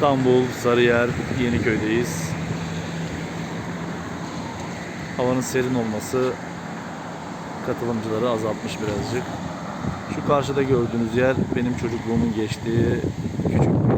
İstanbul, Sarıyer, Yeniköy'deyiz. Havanın serin olması katılımcıları azaltmış birazcık. Şu karşıda gördüğünüz yer benim çocukluğumun geçtiği küçük